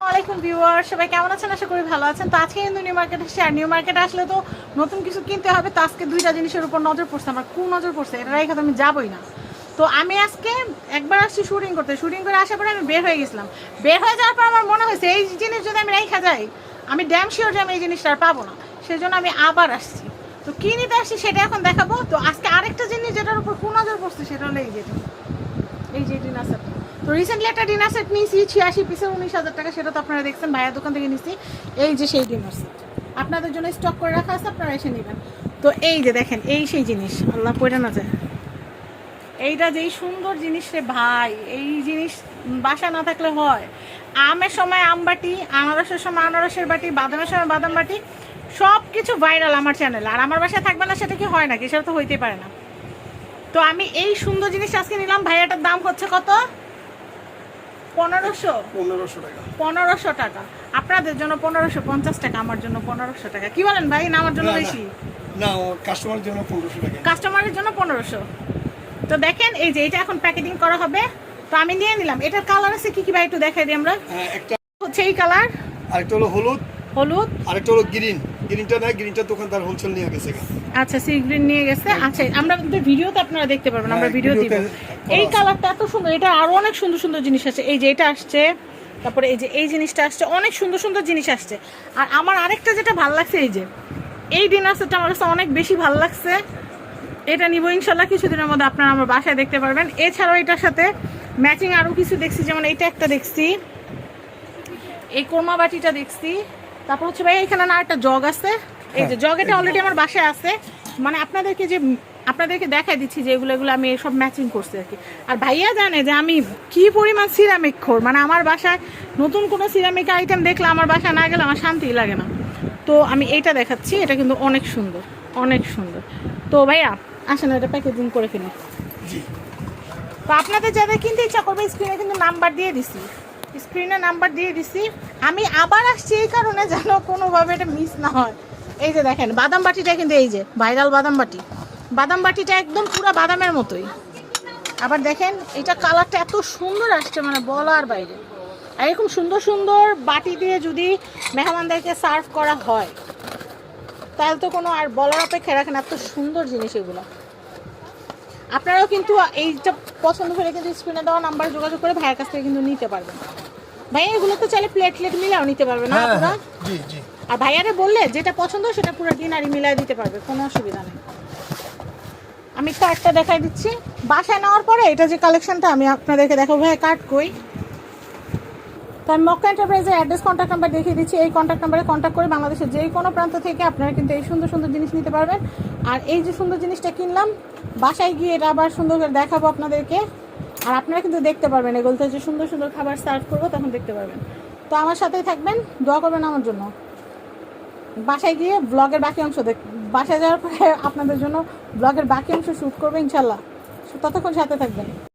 আলাইকুম ভিউয়ার সবাই কেমন আছেন? আশা করি ভালো আছেন। তো আজকে কিন্তু নিউ মার্কেট এসেছি, আর নিউ মার্কেট আসলে তো নতুন কিছু কিনতে হবে। তো আজকে দুইটা জিনিসের উপর নজর পড়ছে, আমার কোন নজর পড়ছে। এটা রেখে তো আমি যাবই না। তো আমি আজকে একবার আসছি শুটিং করতে। শুটিং করে আসার পরে আমি বের হয়ে গেছিলাম। বের হয়ে যাওয়ার পর আমার মনে হয়েছে, এই জিনিস যদি আমি রেখে যাই, আমি ড্যাম শিওর যে আমি এই জিনিসটা আর পাবো না। সেজন্য আমি আবার আসছি। তো কি নিতে আসছি, সেটা এখন দেখাবো। তো আজকে আরেকটা জিনিস যেটার উপর কোন নজর পড়ছে, সেটা হলো এই যেটা এই যে ডিনার সেট তো রিসেন্টলি একটা ডিনার সেট নিয়েছি, ছিয়াশি পিসে উনিশ হাজার টাকা, সেটা তো আপনারা দেখছেন ভাইয়ের দোকান থেকে নিয়েছি এই যে সেই ডিনার সেট আপনাদের জন্য স্টক করে রাখা আছে, আপনারা এসে নেবেন। তো এই যে দেখেন, এই সেই জিনিস, আল্লাহ পড়ে না যায়। এইটা যেই সুন্দর জিনিস রে ভাই, এই জিনিস বাসা না থাকলে হয়। আমের সময় আম বাটি, আনারসের সময় আনারসের বাটি, বাদামের সময় বাদাম বাটি সব কিছু ভাইরাল আমার চ্যানেলে আর আমার বাসায় থাকবে না, সেটা কি হয় নাকি? সেটা তো হইতেই পারে না। তো আমি এই সুন্দর জিনিস আজকে নিলাম, ভাইয়াটার দাম হচ্ছে কত? পনেরোশো? পনেরোশো টাকা। পনেরোশো টাকা। আপনাদের জন্য পনেরোশো পঞ্চাশ টাকা আমার জন্য পনেরোশো টাকা। কি বলেন ভাই? না আমার জন্য। বেশি? না কাস্টমারের জন্য পনেরোশো টাকা। কাস্টমারের জন্য পনেরোশো। তো দেখেন এই যে এটা এখন প্যাকেটিং করা হবে। তো আমি নিয়ে নিলাম। এটার কালার আছে কি কি ভাই? একটু দেখাই দিই আমরা। হ্যাঁ, একটা হচ্ছে এই কালার আরেকটা হলো হলুদ। হলুদ। আরেকটা হলো গ্রিন গ্রিনটা না গ্রিনটা দোকানদার হোলসেল নিয়ে গেছে। আচ্ছা সি গ্রিন নিয়ে গেছে। আচ্ছা আমরা কিন্তু ভিডিওতে আপনারা দেখতে পারবেন আমরা হ্যাঁ, ভিডিও দিব। এই কালারটা এত সুন্দর এটা আরও অনেক সুন্দর সুন্দর জিনিস আছে। এই যে এটা আসছে তারপরে এই যে এই জিনিসটা আসছে অনেক সুন্দর সুন্দর জিনিস আসছে। আর আমার আরেকটা যেটা ভালো লাগছে এই যে এই ডিনার সেটটা আমার কাছে অনেক বেশি ভালো লাগছে। এটা নিব ইনশাল্লাহ কিছুদিনের মধ্যে আপনারা আমার বাসায় দেখতে পারবেন। এছাড়াও এটার সাথে ম্যাচিং আরও কিছু দেখছি যেমন এইটা একটা দেখছি। এই কোরমা বাটিটা দেখছি। তারপর হচ্ছে ভাই এখানে না একটা জগ আছে। এই যে জগ এটা অলরেডি আমার বাসায় আছে। মানে আপনাদেরকে যে আপনাদেরকে দেখাই দিচ্ছি যে এগুলো এগুলো আমি সব ম্যাচিং করছি আর কি। আর ভাইয়া জানে যে আমি কি পরিমাণ সিরামিক খোর মানে আমার বাসায় নতুন কোনো সিরামিক আইটেম দেখলে আমার বাসায় না গেলে আমার শান্তিই লাগে না। তো আমি এইটা দেখাচ্ছি এটা কিন্তু অনেক সুন্দর অনেক সুন্দর। তো ভাইয়া আসেন এটা প্যাকেজিং করে ফেলি তো আপনাদের যাদের কিনতে ইচ্ছা করবে স্ক্রিনে কিন্তু নাম্বার দিয়ে দিছি। স্ক্রিনে নাম্বার দিয়ে দিছি। আমি আবার আসছি এই কারণে যেন কোনোভাবে এটা মিস না হয়। এই যে দেখেন, বাদাম বাটিটা কিন্তু এই যে, ভাইরাল বাদাম বাটি। বাদাম বাটিটা একদম পুরো বাদামের মতোই। আবার দেখেন, এটা কালারটা এত সুন্দর আসছে মানে বলার বাইরে। আর এরকম সুন্দর সুন্দর বাটি দিয়ে যদি মেহমানদেরকে সার্ভ করা হয়, তাহলে তো কোনো আর বলার অপেক্ষা রাখেন এত সুন্দর জিনিস এগুলো। আপনারাও কিন্তু এইটা পছন্দ করে কিন্তু স্ক্রিনে দেওয়া নাম্বার যোগাযোগ করে ভাইয়ের কাছ থেকে কিন্তু নিতে পারবেন। ভাই এগুলো তো চাইলে প্লেট প্লেট মিলাও নিতে পারবে না হ্যাঁ পুরা হ্যাঁ জি জি। আর ভাইয়ারে বললে যেটা পছন্দ সেটা পুরো ডিনারি মিলাই দিতে পারবে কোনো অসুবিধা নেই। আমি কার্ডটা দেখাই দিচ্ছি। বাসায় নেওয়ার পরে এটা যে কালেকশনটা আমি আপনাদেরকে দেখাবো ভাই কার্ড কই? তো আমি মক্কা এন্টারপ্রাইজের অ্যাড্রেস কন্ট্যাক্ট নাম্বার দেখিয়ে দিচ্ছি। এই কন্ট্যাক্ট নাম্বারে কন্ট্যাক্ট করে বাংলাদেশের যে কোনো প্রান্ত থেকে আপনারা কিন্তু এই সুন্দর সুন্দর জিনিস নিতে পারবেন। আর এই যে সুন্দর জিনিসটা কিনলাম বাসায় গিয়ে এটা আবার সুন্দর করে দেখাবো আপনাদেরকে। আর আপনারা কিন্তু দেখতে পারবেন এগুলোতে যে সুন্দর সুন্দর খাবার সার্ভ করব, তখন দেখতে পারবেন। তো আমার সাথেই থাকবেন, দোয়া করবেন আমার জন্য। বাসায় গিয়ে ব্লগের বাকি অংশ দেখ, বাসায় যাওয়ার পরে আপনাদের জন্য ব্লগের বাকি অংশ শ্যুট করবেন ইনশাল্লাহ। ততক্ষণ সাথে থাকবেন।